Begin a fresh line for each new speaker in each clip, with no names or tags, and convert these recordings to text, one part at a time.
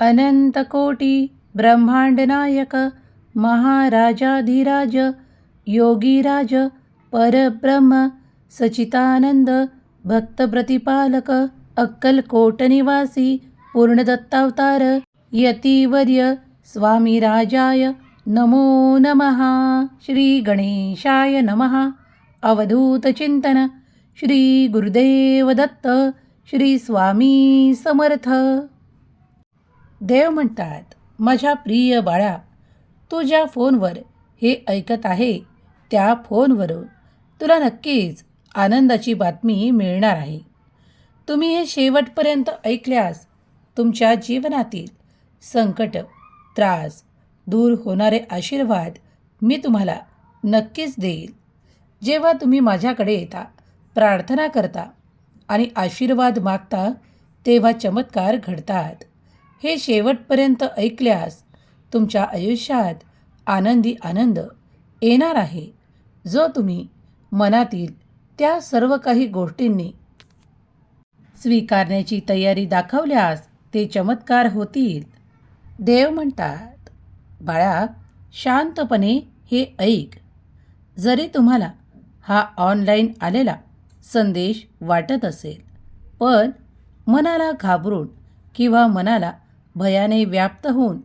अनंतकोटी ब्रह्मांडनायक महाराजाधिराज योगीराज परब्रह्म सचितानंद भक्तप्रतिपालक अक्कलकोटनिवासी पूर्णदत्तावतार यतीवर्य स्वामी राजाय नमो नमः श्री गणेशाय नमः अवधूतचिंतन श्री गुरुदेव दत्त श्री स्वामी समर्थ। देव म्हणतात माझ्या प्रिय बाळा तू ज्या फोनवर हे ऐकत आहे त्या फोनवरून तुला नक्कीच आनंदाची बातमी मिळणार आहे. तुम्ही हे शेवटपर्यंत ऐकल्यास तुमच्या जीवनातील संकट त्रास दूर होणारे आशीर्वाद मी तुम्हाला नक्कीच देईल. जेव्हा तुम्ही माझ्याकडे येता प्रार्थना करता आणि आशीर्वाद मागता तेव्हा चमत्कार घडतात. हे शेवटपर्यंत ऐकल्यास तुमच्या आयुष्यात आनंदी आनंद येणार आहे. जो तुम्ही मनातील त्या सर्व काही गोष्टींनी स्वीकारण्याची तयारी दाखवल्यास ते चमत्कार होतील. देव म्हणतात बाळा शांतपणे हे ऐक. जरी तुम्हाला हा ऑनलाईन आलेला संदेश वाटत असेल पण मनाला घाबरून किंवा मनाला भयाने व्याप्त होऊन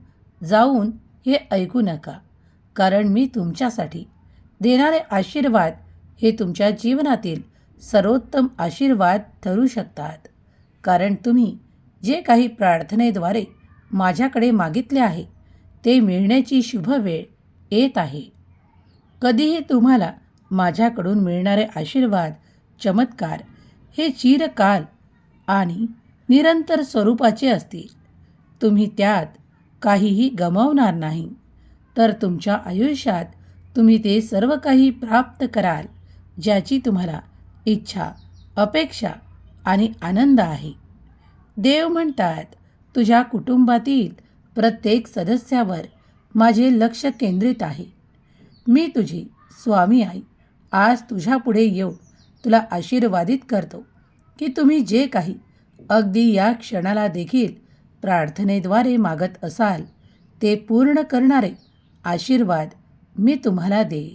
जाऊन हे ऐकू नका. कारण मी तुमच्यासाठी देणारे आशीर्वाद हे तुमच्या जीवनातील सर्वोत्तम आशीर्वाद ठरू शकतात. कारण तुम्ही जे काही प्रार्थनेद्वारे माझ्याकडे मागितले आहे ते मिळण्याची शुभ वेळ येत आहे. कधीही तुम्हाला माझ्याकडून मिळणारे आशीर्वाद चमत्कार हे चिरकाल आणि निरंतर स्वरूपाचे असतील. तुम्ही त्यात काहीही गमावणार नाही. तर तुमच्या आयुष्यात तुम्ही ते सर्व काही प्राप्त कराल ज्याची तुम्हाला इच्छा अपेक्षा आणि आनंद आहे. देव म्हणतात तुझ्या कुटुंबातील प्रत्येक सदस्यावर माझे लक्ष केंद्रित आहे. मी तुझी स्वामी आई आज तुझ्यापुढे येऊन तुला आशीर्वादित करतो की तुम्ही जे काही अगदी या क्षणाला देखील प्रार्थनेद्वारे मागत असाल ते पूर्ण करणारे आशीर्वाद मी तुम्हाला देईन.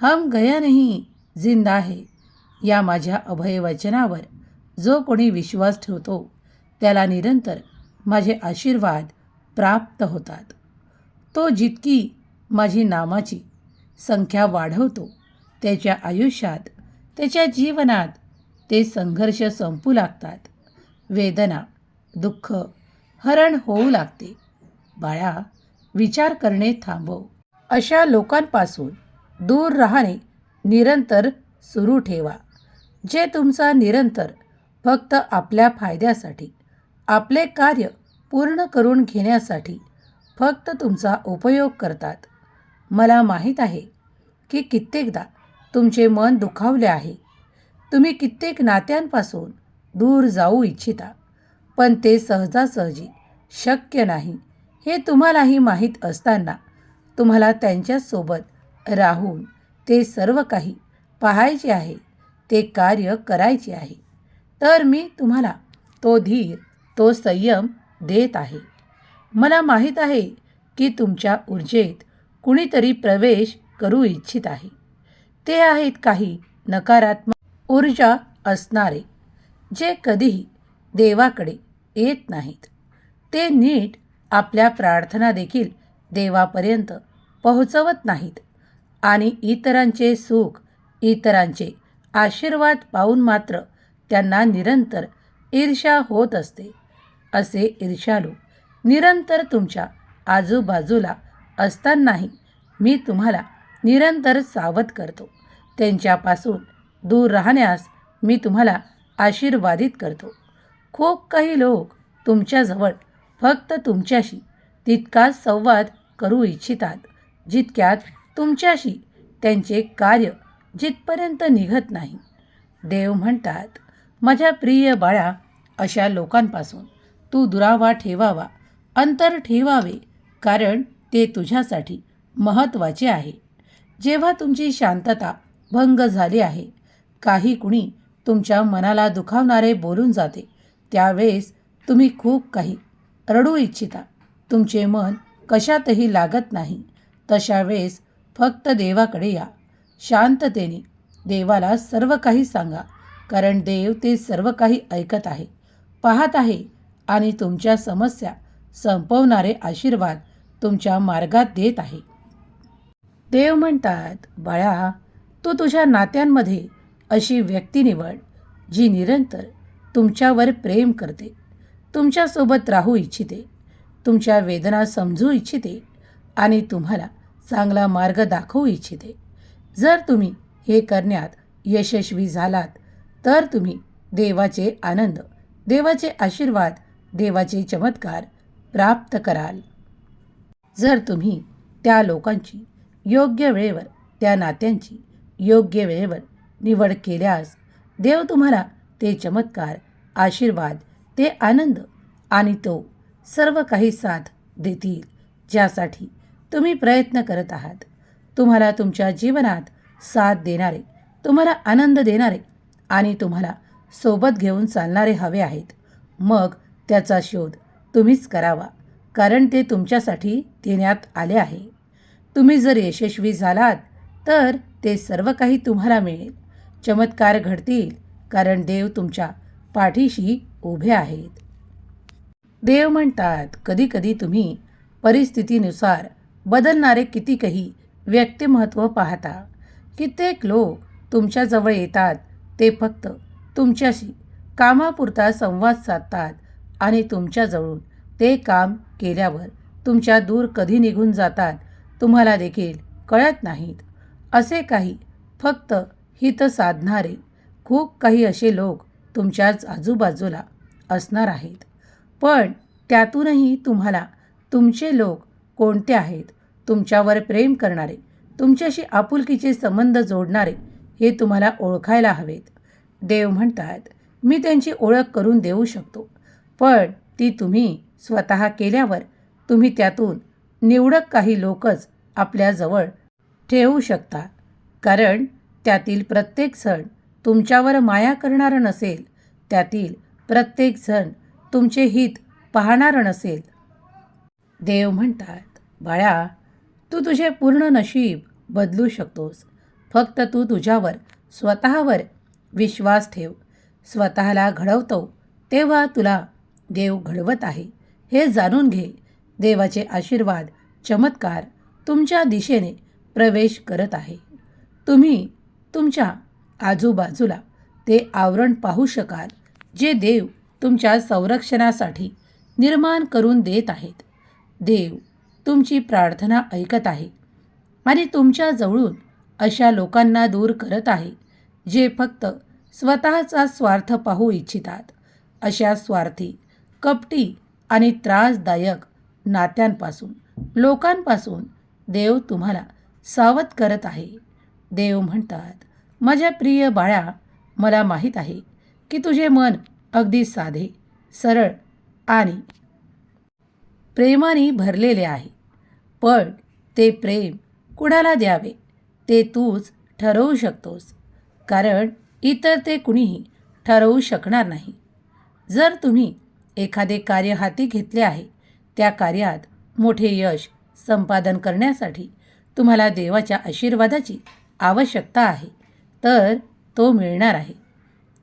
हम गया नाही जिंदा आहे या माझ्या अभयवचनावर जो कोणी विश्वास ठेवतो त्याला निरंतर माझे आशीर्वाद प्राप्त होतात. तो जितकी माझी नामाची संख्या वाढवतो त्याच्या आयुष्यात त्याच्या जीवनात ते संघर्ष संपू लागतात. वेदना दुःख हरण होऊ लागते. बाळा विचार करणे थांबव. अशा लोकांपासून दूर राहणे निरंतर सुरू ठेवा. जे तुमचा निरंतर फक्त आपल्या फायद्यासाठी आपले कार्य पूर्ण करून घेण्यासाठी फक्त तुमचा उपयोग करतात. मला माहीत आहे की कित्येकदा तुमचे मन दुखावले आहे. तुम्ही कित्येक नात्यांपासून दूर जाऊ इच्छिता. पण ते सहजासहजी शक्य नाही हे तुम्हालाही माहीत असताना तुम्हाला त्यांच्यासोबत राहून ते सर्व काही पाहायचे आहे ते कार्य करायचे आहे. तर मी तुम्हाला तो धीर तो संयम देत आहे. मला माहीत आहे की तुमच्या ऊर्जेत कुणीतरी प्रवेश करू इच्छित आहे. ते आहेत काही नकारात्मक ऊर्जा असणारे जे कधीही देवाकडे येत नाहीत. ते नीट आपल्या प्रार्थना देखील देवापर्यंत पोहोचवत नाहीत. आणि इतरांचे सुख इतरांचे आशीर्वाद पाहून मात्र त्यांना निरंतर ईर्षा होत असते. असे ईर्षालू निरंतर तुमच्या आजूबाजूला असतानाही मी तुम्हाला निरंतर सावध करतो. त्यांच्यापासून दूर राहण्यास मी तुम्हाला आशीर्वादित करतो. खूप काही लोक तुमच्याजवळ फक्त तुमच्याशी तितकाच संवाद करू इच्छितात जितक्यात तुमच्याशी त्यांचे कार्य जिथपर्यंत निघत नाही. देव म्हणतात माझ्या प्रिय बाळा अशा लोकांपासून तू दुरावा ठेवावा अंतर ठेवावे कारण ते तुझ्यासाठी महत्त्वाचे आहे. जेव्हा तुमची शांतता भंग झाली आहे काही कुणी तुमच्या मनाला दुखावणारे बोलून जाते. त्यावेळेस तुम्ही खूप काही रडू इच्छिता. तुमचे मन कशातही लागत नाही. तशा वेळेस फक्त देवाकडे या. शांततेने देवाला सर्व काही सांगा. कारण देव ते सर्व काही ऐकत आहे. पाहत आहे आणि तुमच्या समस्या संपवणारे आशीर्वाद तुमच्या मार्गात देत आहे. देव म्हणतात बाळा तू तुझ्या नात्यांमध्ये अशी व्यक्ती निवड जी निरंतर तुमच्यावर प्रेम करते. तुमच्यासोबत राहू इच्छिते. तुमच्या वेदना समजू इच्छिते. आणि तुम्हाला चांगला मार्ग दाखवू इच्छिते. जर तुम्ही हे करण्यात यशस्वी झालात तर तुम्ही देवाचे आनंद देवाचे आशीर्वाद देवाचे चमत्कार प्राप्त कराल. जर तुम्ही त्या लोकांची योग्य वेळेवर त्या नात्यांची योग्य वेळेवर निवड केल्यास देव तुम्हाला ते चमत्कार आशीर्वाद ते आनंद आणि तो सर्व काही साथ देतील ज्यासाठी तुम्ही प्रयत्न करत आहात. तुम्हाला तुमच्या जीवनात साथ देणारे तुम्हाला आनंद देणारे आणि तुम्हाला सोबत घेऊन चालणारे हवे आहेत. मग त्याचा शोध तुम्हीच करावा कारण ते तुमच्यासाठी देण्यात आले आहे. तुम्ही जर यशस्वी झालात तर ते सर्व काही तुम्हाला मिळेल. चमत्कार घडतील कारण देव तुमच्या पाठीशी उभे आहेत. देव म्हणतात कधीकधी तुम्ही परिस्थितीनुसार बदलणारे कितीकही व्यक्तिमत्व पाहता. कित्येक लोक तुमच्याजवळ येतात ते फक्त तुमच्याशी कामापुरता संवाद साधतात आणि तुमच्याजवळून ते काम केल्यावर तुमच्या दूर कधी निघून जातात तुम्हाला देखील कळत नाहीत. असे काही फक्त हित साधणारे खूप काही असे लोक तुमच्याच आजूबाजूला असणार आहेत. पण त्यातूनही तुम्हाला तुमचे लोक कोणते आहेत तुमच्यावर प्रेम करणारे तुमच्याशी आपुलकीचे संबंध जोडणारे हे तुम्हाला ओळखायला हवेत. देव म्हणतात मी त्यांची ओळख करून देऊ शकतो. पण ती तुम्ही स्वतः केल्यावर तुम्ही त्यातून निवडक काही लोकच आपल्याजवळ ठेवू शकता. कारण त्यातील प्रत्येक सण तुमच्यावर माया करणारं नसेल त्यातील प्रत्येकजण तुमचे हित पाहणारं नसेल. देव म्हणतात बाळा तू तुझे पूर्ण नशीब बदलू शकतोस. फक्त तू तुझ्यावर स्वतःवर विश्वास ठेव. स्वतःला घडवतो तेव्हा तुला देव घडवत आहे. हे जाणून घे. देवाचे आशीर्वाद चमत्कार तुमच्या दिशेने प्रवेश करत आहे. तुम्ही तुमच्या आजूबाजूला ते आवरण पाहू शकाल जे देव तुमच्या संरक्षणासाठी निर्माण करून देत आहेत. देव तुमची प्रार्थना ऐकत आहे आणि तुमच्याजवळून अशा लोकांना दूर करत आहे जे फक्त स्वतःचा स्वार्थ पाहू इच्छितात. अशा स्वार्थी कपटी आणि त्रासदायक नात्यांपासून लोकांपासून देव तुम्हाला सावध करत आहे. देव म्हणतात माझ्या प्रिय बाळा मला माहीत आहे की तुझे मन अगदी साधे सरळ आणि प्रेमाने भरलेले आहे. पण ते प्रेम कुणाला द्यावे ते तूच ठरवू शकतोस. कारण इतर ते कुणीही ठरवू शकणार नाही. जर तुम्ही एखादे कार्य हाती घेतले आहे त्या कार्यात मोठे यश संपादन करण्यासाठी तुम्हाला देवाच्या आशीर्वादाची आवश्यकता आहे. तर तो मिळणार आहे.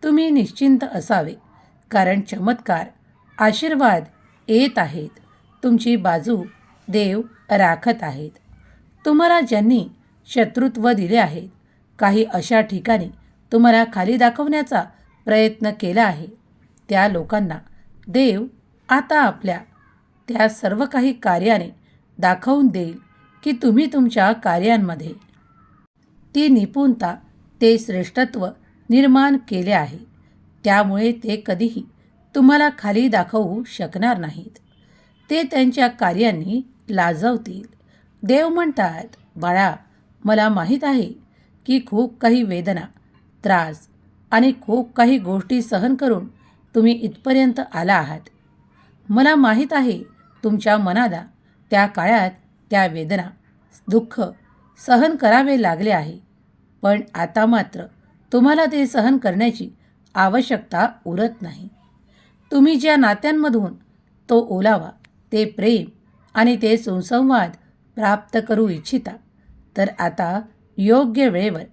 तुम्ही निश्चिंत असावे कारण चमत्कार आशीर्वाद येत आहेत. तुमची बाजू देव राखत आहेत. तुम्हाला ज्यांनी शत्रुत्व दिले आहेत काही अशा ठिकाणी तुम्हाला खाली दाखवण्याचा प्रयत्न केला आहे. त्या लोकांना देव आता आपल्या त्या सर्व काही कार्याने दाखवून देईल की तुम्ही तुमच्या कार्यांमध्ये. ती निपुणता ते श्रेष्ठत्व निर्माण केले आहे. त्यामुळे ते कधीही तुम्हाला खाली दाखवू शकणार नाहीत. ते त्यांच्या कार्यांनी लाजवतील. देव म्हणतात बाळा मला माहीत आहे की खूप काही वेदना त्रास आणि खूप काही गोष्टी सहन करून तुम्ही इथपर्यंत आला आहात. मला माहीत आहे तुमच्या मनाला त्या काळात त्या वेदना दुःख सहन करावे लागले आहे. पण आता मात्र तुम्हाला ते सहन करण्याची आवश्यकता उरत नाही. तुम्ही ज्या नात्यांमधून तो ओलावा ते प्रेम आणि ते सुसंवाद प्राप्त करू इच्छिता तर आता योग्य वेळेवर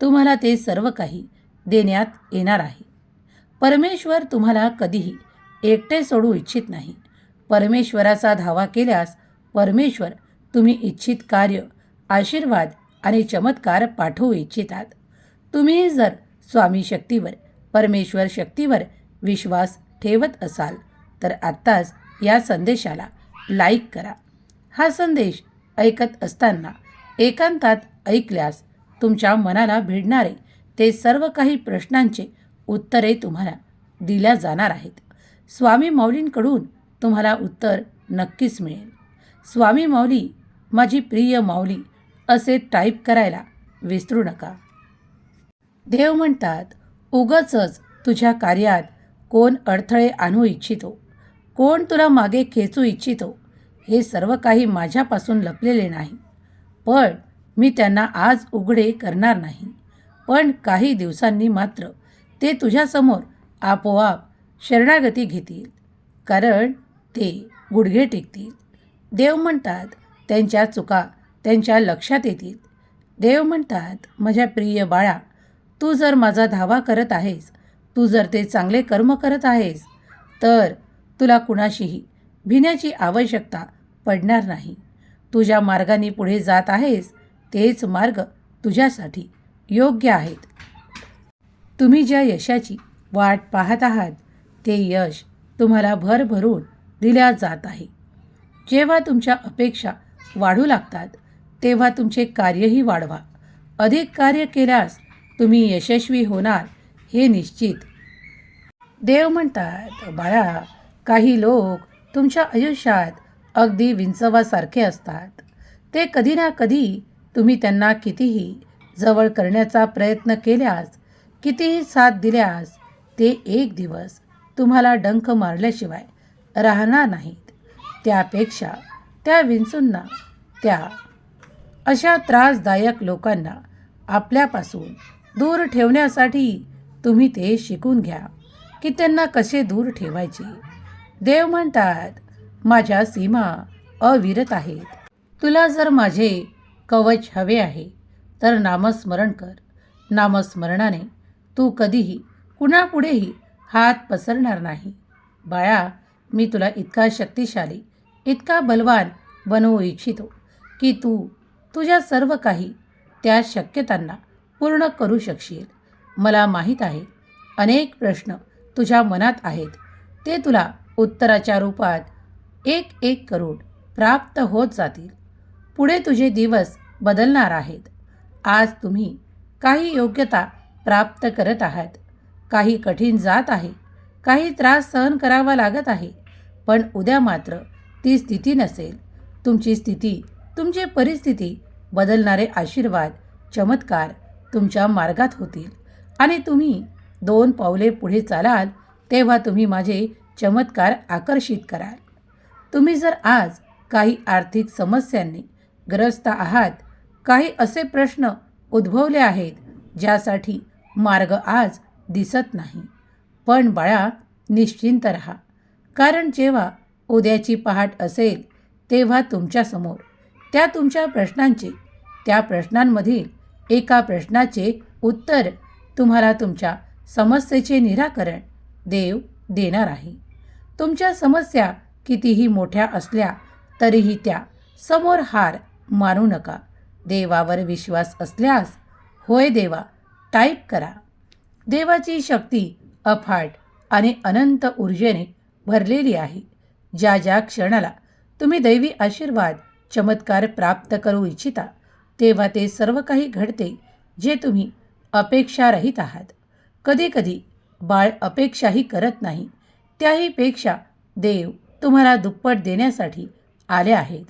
तुम्हाला ते सर्व काही देण्यात येणार आहे. परमेश्वर तुम्हाला कधीही एकटे सोडू इच्छित नाही. परमेश्वराचा धावा केल्यास परमेश्वर तुम्ही इच्छित कार्य आशीर्वाद आणि चमत्कार पाठवू इच्छितात. तुम्ही जर स्वामी शक्तीवर परमेश्वर शक्तीवर विश्वास ठेवत असाल तर आत्ताच या संदेशाला लाईक करा. हा संदेश ऐकत असताना एकांतात ऐकल्यास तुमच्या मनाला भिडणारे ते सर्व काही प्रश्नांचे उत्तरे तुम्हाला दिल्या जाणार आहेत. स्वामी माऊलींकडून तुम्हाला उत्तर नक्कीच मिळेल. स्वामी माऊली माझी प्रिय माऊली असे टाईप करायला विसरू नका. देव म्हणतात उगचच तुझ्या कार्यात कोण अडथळे आणू इच्छितो कोण तुला मागे खेचू इच्छितो हे सर्व काही माझ्यापासून लपलेले नाही. पण मी त्यांना आज उघडे करणार नाही. पण काही दिवसांनी मात्र ते तुझ्यासमोर आपोआप शरणागती घेतील कारण ते गुडघे टेकतील. देव म्हणतात त्यांच्या चुका त्यांच्या लक्षात येतील. देव म्हणतात माझ्या प्रिय बाळा तू जर माझा धावा करत आहेस तू जर ते चांगले कर्म करत आहेस तर तुला कुणाशीही भिण्याची आवश्यकता पडणार नाही. तुझ्या मार्गाने पुढे जात आहेस तेच मार्ग तुझ्यासाठी योग्य आहेत. तुम्ही ज्या यशाची वाट पाहत आहात ते यश तुम्हाला भरभरून दिल्या जात आहे. जेव्हा तुमच्या अपेक्षा वाढू लागतात तेव्हा तुमचे कार्यही वाढवा. अधिक कार्य केल्यास तुम्ही यशस्वी होणार हे निश्चित. देव म्हणतात बाळा काही लोक तुमच्या आयुष्यात अगदी विंचवासारखे असतात. ते कधी ना कधी तुम्ही त्यांना कितीही जवळ करण्याचा प्रयत्न केल्यास कितीही साथ दिल्यास ते एक दिवस तुम्हाला डंख मारल्याशिवाय राहणार नाहीत. त्यापेक्षा त्या विंचूंना त्या अशा त्रासदायक लोकांना आपल्यापासून दूर ठेवण्यासाठी तुम्ही ते शिकून घ्या की त्यांना कसे दूर ठेवायचे. देव म्हणतात माझ्या सीमा अविरत आहेत. तुला जर माझे कवच हवे आहे तर नामस्मरण कर. नामस्मरणाने तू कधीही कुणापुढेही हात पसरणार नाही. बाळा मी तुला इतका शक्तिशाली इतका बलवान बनवू इच्छितो की तू तुझ्या सर्व काही त्या शक्यतांना पूर्ण करू शकशील. मला माहीत आहे अनेक प्रश्न तुझ्या मनात आहेत. ते तुला उत्तराच्या रूपात एक एक करून प्राप्त होत जातील. पुढे तुझे दिवस बदलणार आहेत. आज तुम्ही काही योग्यता प्राप्त करत आहात. काही कठीण जात आहे. काही त्रास सहन करावा लागत आहे. पण उद्या मात्र ती स्थिती नसेल. तुमची स्थिती तुमची परिस्थिती बदलणारे आशीर्वाद चमत्कार तुमच्या मार्गात होतील. आणि तुम्ही दोन पावले पुढे चालाल तेव्हा तुम्ही माझे चमत्कार आकर्षित कराल. तुम्ही जर आज काही आर्थिक समस्यांनी ग्रस्त आहात काही असे प्रश्न उद्भवले आहेत ज्यासाठी मार्ग आज दिसत नाही. पण बाळा निश्चिंत रहा. कारण जेव्हा उद्याची पहाट असेल तेव्हा तुमच्यासमोर त्या तुमच्या प्रश्नांचे त्या प्रश्नांमधील एका प्रश्नाचे उत्तर तुम्हाला तुमच्या समस्येचे निराकरण देव देणार आहे. तुमच्या समस्या कितीही मोठ्या असल्या तरीही त्या समोर हार मानू नका. देवावर विश्वास असल्यास होय देवा टाईप करा. देवाची शक्ती अफाट आणि अनंत ऊर्जेने भरलेली आहे. ज्या ज्या क्षणाला तुम्ही दैवी आशीर्वाद चमत्कार प्राप्त करू इच्छिता तेव्हा ते सर्व काही घडते जे तुम्ही अपेक्षारहित आहात. कधीकधी बाळ अपेक्षाही करत नाही त्याहीपेक्षा देव तुम्हाला दुप्पट देण्यासाठी आले आहेत.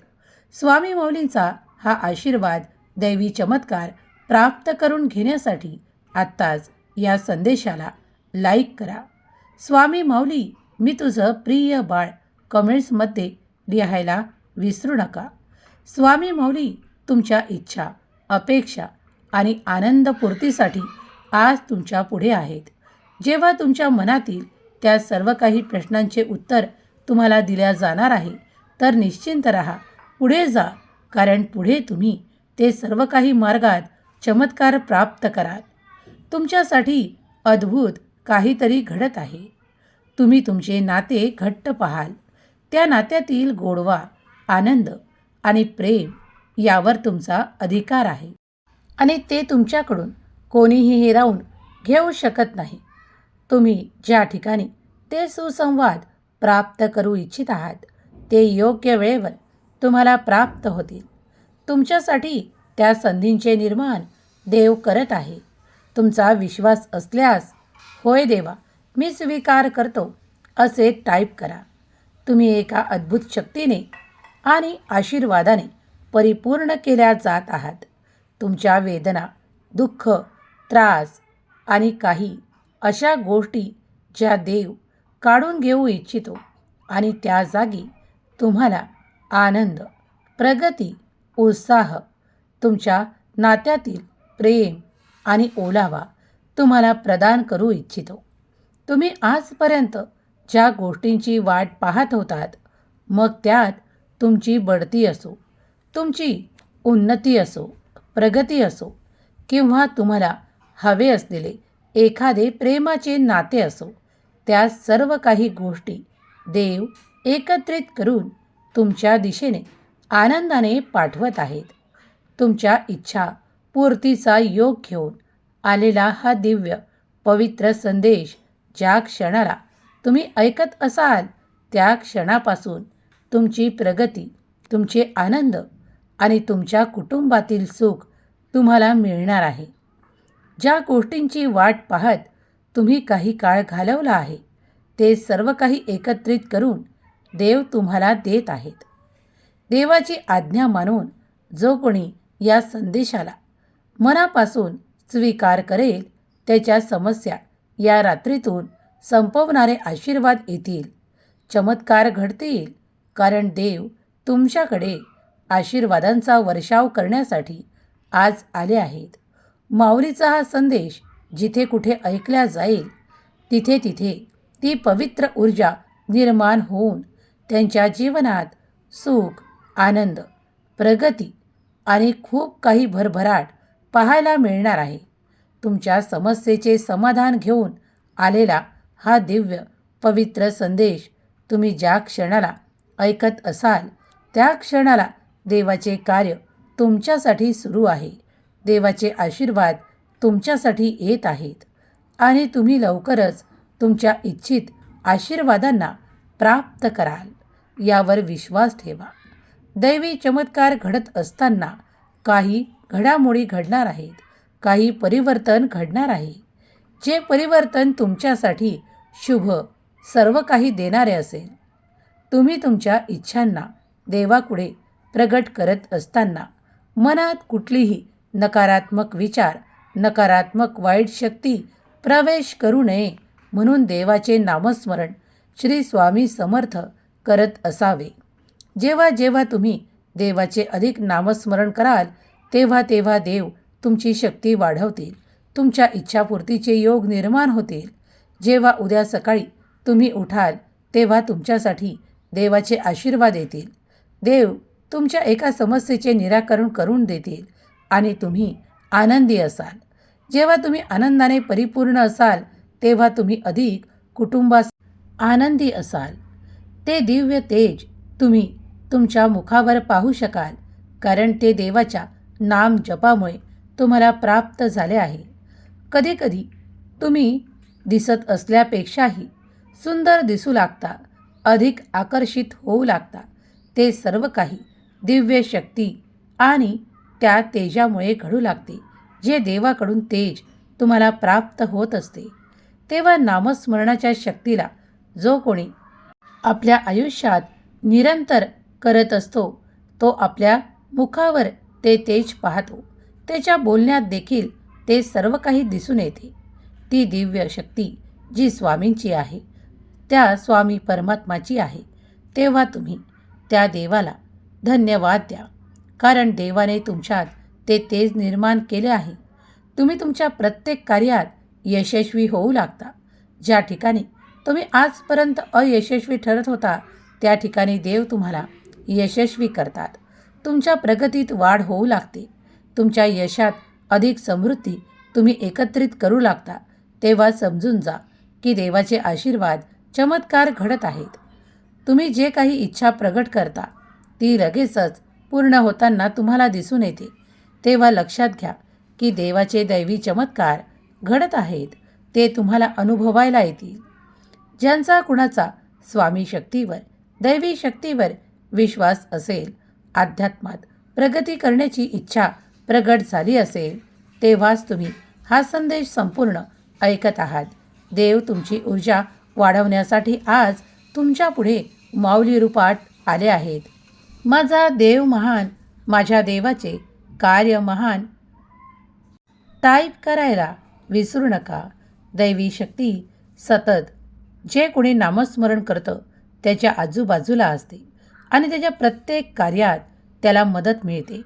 स्वामी मौलींचा हा आशीर्वाद दैवी चमत्कार प्राप्त करून घेण्यासाठी आत्ताच या संदेशाला लाईक करा. स्वामी माऊली मी तुझं प्रिय बाळ कमेंट्समध्ये लिहायला विसरू नका. स्वामी मौली तुमच्या इच्छा अपेक्षा आणि आनंदपूर्तीसाठी आज तुमच्यापुढे आहेत. जेव्हा तुमच्या मनातील त्या सर्व काही प्रश्नांचे उत्तर तुम्हाला दिल्या जाणार आहे तर निश्चिंत राहा. पुढे जा कारण पुढे तुम्ही ते सर्व काही मार्गात चमत्कार प्राप्त कराल. तुमच्यासाठी अद्भुत काहीतरी घडत आहे. तुम्ही तुमचे नाते घट्ट पाहाल. त्या नात्यातील गोडवा आनंद आणि प्रेम यावर तुमचा अधिकार आहे. आणि ते तुमच्याकडून कोणीही हिरावून घेऊ शकत नाही. तुम्ही ज्या ठिकाणी ते सुसंवाद प्राप्त करू इच्छित आहात ते योग्य वेळेवर तुम्हाला प्राप्त होतील. तुमच्यासाठी त्या संधींचे निर्माण देव करत आहे. तुमचा विश्वास असल्यास होय देवा मी स्वीकार करतो असे टाईप करा. तुम्ही एका अद्भुत शक्तीने आणि आशीर्वादाने परिपूर्ण केल्या जात आहात. तुमच्या वेदना दुःख त्रास आणि काही अशा गोष्टी ज्या देव काढून घेऊ इच्छितो आणि त्या जागी तुम्हाला आनंद प्रगती उत्साह तुमच्या नात्यातील प्रेम आणि ओलावा तुम्हाला प्रदान करू इच्छितो. तुम्ही आजपर्यंत ज्या गोष्टींची वाट पाहत होतात मग त्यात तुमची बढती असो तुमची उन्नती असो प्रगती असो किंवा तुम्हाला हवे असलेले एखादे प्रेमाचे नाते असो त्या सर्व काही गोष्टी देव एकत्रित करून तुमच्या दिशेने आनंदाने पाठवत आहेत. तुमच्या इच्छा पूर्तीचा योग घेऊन आलेला हा दिव्य पवित्र संदेश ज्या क्षणाला तुम्ही ऐकत असाल त्या क्षणापासून तुमची प्रगती तुमचे आनंद आणि तुमच्या कुटुंबातील सुख तुम्हाला मिळणार आहे. ज्या गोष्टींची वाट पाहत तुम्ही काही काळ घालवला आहे ते सर्व काही एकत्रित करून देव तुम्हाला देत आहेत. देवाची आज्ञा मानून जो कोणी या संदेशाला मनापासून स्वीकार करेल त्याच्या समस्या या रात्रीतून संपवणारे आशीर्वाद येतील चमत्कार घडतील कारण देव तुमच्याकडे आशीर्वादांचा वर्षाव करण्यासाठी आज आले आहेत. माऊलीचा हा संदेश जिथे कुठे ऐकला जाईल तिथे तिथे ती पवित्र ऊर्जा निर्माण होऊन त्यांच्या जीवनात सुख आनंद प्रगती आणि खूप काही भरभराट पाहायला मिळणार आहे. तुमच्या समस्येचे समाधान घेऊन आलेला हा दिव्य पवित्र संदेश तुम्ही ज्या क्षणाला ऐकत असाल. त्या क्षणाला देवाचे कार्य तुमच्यासाठी सुरू आहे. देवाचे आशीर्वाद तुमच्यासाठी येत आहेत. आणि तुम्ही लवकरच तुमच्या इच्छित आशीर्वादांना प्राप्त कराल. यावर विश्वास ठेवा. दैवी चमत्कार घडत असताना काही घडामोडी घडणार आहेत. काही परिवर्तन घडणार आहे. जे परिवर्तन तुमच्यासाठी शुभ सर्व काही देणारे असेल. तुम्ही तुमच्या इच्छांना देवापुढे प्रगट करत असताना मनात कुठलीही नकारात्मक विचार नकारात्मक वाईट शक्ती प्रवेश करू नये म्हणून देवाचे नामस्मरण श्री स्वामी समर्थ करत असावे. जेव्हा जेव्हा तुम्ही देवाचे अधिक नामस्मरण कराल तेव्हा तेव्हा देव तुमची शक्ती वाढवतील तुमच्या इच्छापूर्तीचे योग निर्माण होतील. जेव्हा उद्या सकाळी तुम्ही उठाल तेव्हा तुमच्यासाठी देवाचे आशीर्वाद येतील. देव तुमच्या एका समस्येचे निराकरण करून देतील आणि तुम्ही आनंदी असाल. जेव्हा तुम्ही आनंदाने परिपूर्ण असाल तेव्हा तुम्ही अधिक कुटुंबास आनंदी असाल. ते दिव्य तेज तुम्ही तुमच्या मुखावर पाहू शकाल कारण ते देवाच्या नाम जपामुळे तुम्हाला प्राप्त झाले आहे. कधीकधी तुम्ही दिसत असल्यापेक्षाही सुंदर दिसू लागता अधिक आकर्षित होऊ लागता ते सर्व काही दिव्य शक्ती आणि त्या तेजामुळे घडू लागते जे देवाकडून तेज तुम्हाला प्राप्त होत असते. तेव्हा नामस्मरणाच्या शक्तीला जो कोणी आपल्या आयुष्यात निरंतर करत असतो तो आपल्या मुखावर ते तेज पाहतो. त्याच्या बोलण्यात देखील ते सर्व काही दिसून येते. ती दिव्य शक्ती जी स्वामींची आहे त्या स्वामी परमात्माची आहे. तेव्हा तुम्ही त्या देवाला धन्यवाद द्या. कारण देवाने तुमच्यात ते तेज निर्माण केले आहे. तुम्ही तुमच्या प्रत्येक कार्यात यशस्वी होऊ लागता. ज्या ठिकाणी तुम्ही आजपर्यंत अयशस्वी ठरत होता त्या ठिकाणी देव तुम्हाला यशस्वी करतात. तुमच्या प्रगतीत वाढ होऊ लागते. तुमच्या यशात अधिक समृद्धी तुम्ही एकत्रित करू लागता. तेव्हा समजून जा की देवाचे आशीर्वाद चमत्कार घडत आहेत. तुम्ही जे काही इच्छा प्रगट करता ती लगेचच पूर्ण होताना तुम्हाला दिसून येते. तेव्हा लक्षात घ्या की देवाचे दैवी चमत्कार घडत आहेत ते तुम्हाला अनुभवायला येतील. ज्यांचा कुणाचा स्वामी शक्तीवर दैवी शक्तीवर विश्वास असेल अध्यात्मात प्रगती करण्याची इच्छा प्रगट झाली असेल तेव्हाच तुम्ही हा संदेश संपूर्ण ऐकत आहात. देव तुमची ऊर्जा वाढवण्यासाठी आज तुमच्यापुढे माऊली रूपात आले आहेत. माझा देव महान माझ्या देवाचे कार्य महान. टाईप करायला विसरू नका. दैवी शक्ती सतत. जे कोणी नामस्मरण करतं त्याच्या आजूबाजूला असते आणि त्याच्या प्रत्येक कार्यात त्याला मदत मिळते.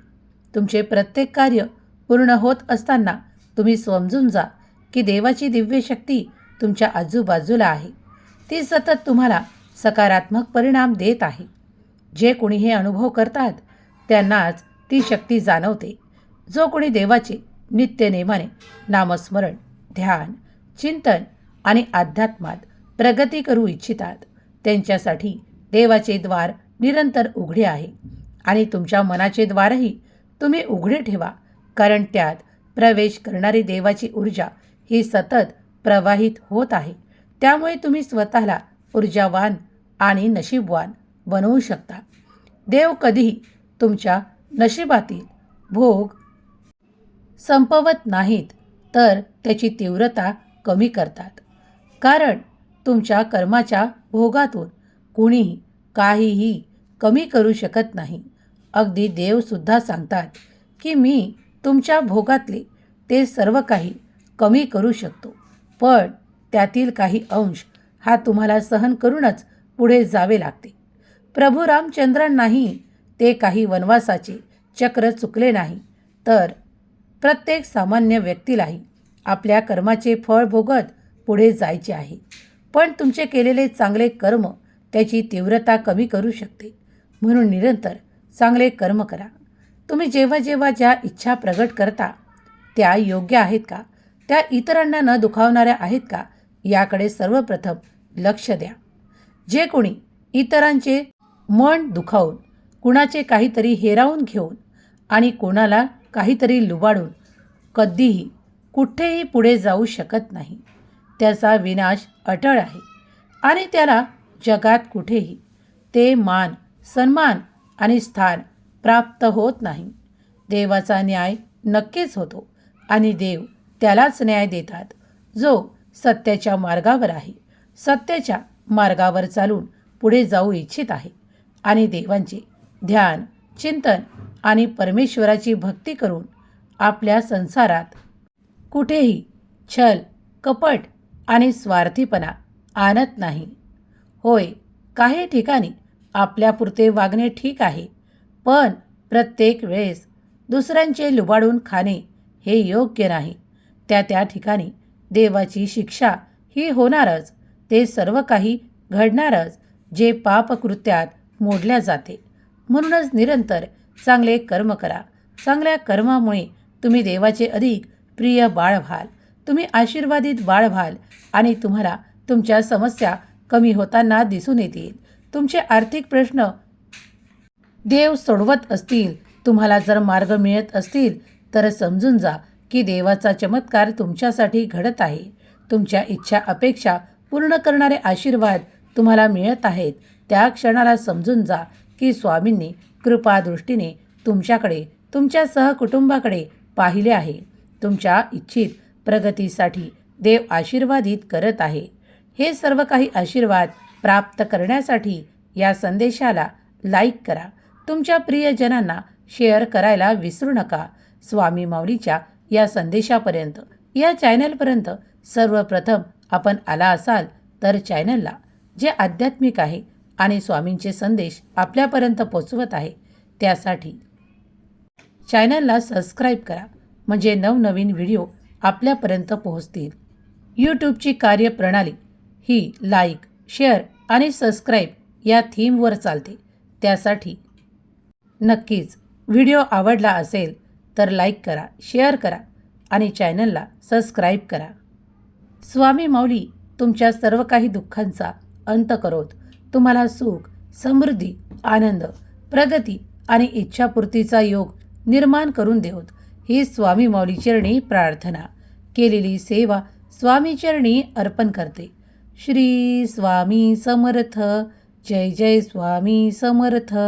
तुमचे प्रत्येक कार्य पूर्ण होत असताना तुम्ही समजून जा की देवाची दिव्य शक्ती तुमच्या आजूबाजूला आहे. ती सतत तुम्हाला सकारात्मक परिणाम देत आहे. जे कोणी हे अनुभव करतात त्यांनाच ती शक्ती जाणवते. जो कोणी देवाचे नित्यनेमाने नामस्मरण ध्यान चिंतन आणि अध्यात्मात प्रगती करू इच्छितात त्यांच्यासाठी देवाचे द्वार निरंतर उघडे आहे. आणि तुमच्या मनाचे द्वारही तुम्ही उघडे ठेवा कारण त्यात प्रवेश करणारी देवाची ऊर्जा ही सतत प्रवाहित होत आहे. त्यामुळे तुम्ही स्वतःला ऊर्जावान आणि नशीबवान बनवू शकता. देव कधीही तुमच्या नशिबातील भोग संपवत नाहीत तर त्याची तीव्रता कमी करतात. कारण तुमच्या कर्माच्या भोगातून कुणीही काहीही कमी करू शकत नाही. अगदी देवसुद्धा सांगतात की मी तुमच्या भोगातले ते सर्व काही कमी करू शकतो. पण त्यातील काही अंश हा तुम्हाला सहन करूनच पुढे जावे लागते प्रभू रामचंद्रांनाही ते काही वनवासाचे चक्र चुकले नाही तर प्रत्येक सामान्य व्यक्तीलाही आपल्या कर्माचे फळ भोगत पुढे जायचे आहे. पण तुमचे केलेले चांगले कर्म त्याची तीव्रता कमी करू शकते म्हणून निरंतर चांगले कर्म करा. तुम्ही जेव्हा जेव्हा ज्या इच्छा प्रगट करता त्या योग्य आहेत का? त्या इतरांना न दुखावणाऱ्या आहेत का? याकडे सर्वप्रथम लक्ष द्या. जे कोणी इतरांचे मन दुखावून कुणाचे काहीतरी हेरावून घेऊन आणि कोणाला काहीतरी लुबाडून कधीही कुठेही पुढे जाऊ शकत नाही त्याचा विनाश अटळ आहे आणि त्याला जगात कुठेही ते मान सन्मान आणि स्थान प्राप्त होत नाही. देवाचा न्याय नक्कीच होतो आणि देव त्यालाच न्याय देतात. जो सत्याच्या मार्गावर आहे. सत्याच्या मार्गावर चालून पुढे जाऊ इच्छित आहे. आणि देवांचे ध्यान चिंतन आणि परमेश्वराची भक्ती करून आपल्या संसारात कुठेही छल कपट आणि स्वार्थीपणा आणत नाही. होय काही ठिकाणी आपल्यापुरते वागणे ठीक आहे पण प्रत्येक वेळेस दुसऱ्यांचे लुबाडून खाणे हे योग्य नाही. त्या त्या ठिकाणी देवाची शिक्षा ही होणारच ते सर्व काही घडणारच जे पापकृत्यात मोडल्या जाते. म्हणूनच निरंतर चांगले कर्म करा. चांगल्या कर्मामुळे तुम्ही देवाचे अधिक प्रिय बाळ व्हाल. तुम्ही आशीर्वादित बाळ व्हाल आणि तुम्हाला तुमच्या समस्या कमी होताना दिसून येतील. तुमचे आर्थिक प्रश्न देव सोडवत असतील तुम्हाला जर मार्ग मिळत असतील तर समजून जा. की देवाचा चमत्कार तुमच्यासाठी घडत आहे. तुमच्या इच्छा अपेक्षा पूर्ण करणारे आशीर्वाद तुम्हाला मिळत आहेत. त्या क्षणाला समजून जा की स्वामींनी कृपादृष्टीने तुमच्याकडे तुमच्या सहकुटुंबाकडे पाहिले आहे. तुमच्या इच्छित प्रगतीसाठी देव आशीर्वादित करत आहे. हे सर्व काही आशीर्वाद प्राप्त करण्यासाठी या संदेशाला लाईक करा. तुमच्या प्रियजनांना शेअर करायला विसरू नका. स्वामी माऊलीच्या या संदेशापर्यंत या चॅनलपर्यंत सर्वप्रथम आपण आला असाल तर चॅनलला जे आध्यात्मिक आहे आणि स्वामींचे संदेश आपल्यापर्यंत पोचवत आहे त्यासाठी चॅनलला सबस्क्राईब करा म्हणजे नवनवीन व्हिडिओ आपल्यापर्यंत पोहोचतील. यूट्यूबची कार्यप्रणाली ही लाईक शेअर आणि सबस्क्राईब या थीमवर चालते. त्यासाठी नक्कीच व्हिडिओ आवडला असेल तर लाईक करा शेअर करा आणि चॅनलला सबस्क्राईब करा. स्वामी माऊली तुमच्या सर्व काही दुःखांचा अंत करोत. तुम्हाला सुख समृद्धी आनंद प्रगती आणि इच्छापूर्तीचा योग निर्माण करून देवत. ही स्वामी माऊली चरणी प्रार्थना. केलेली सेवा स्वामी चरणी अर्पण करते. श्री स्वामी समर्थ. जय जय स्वामी समर्थ.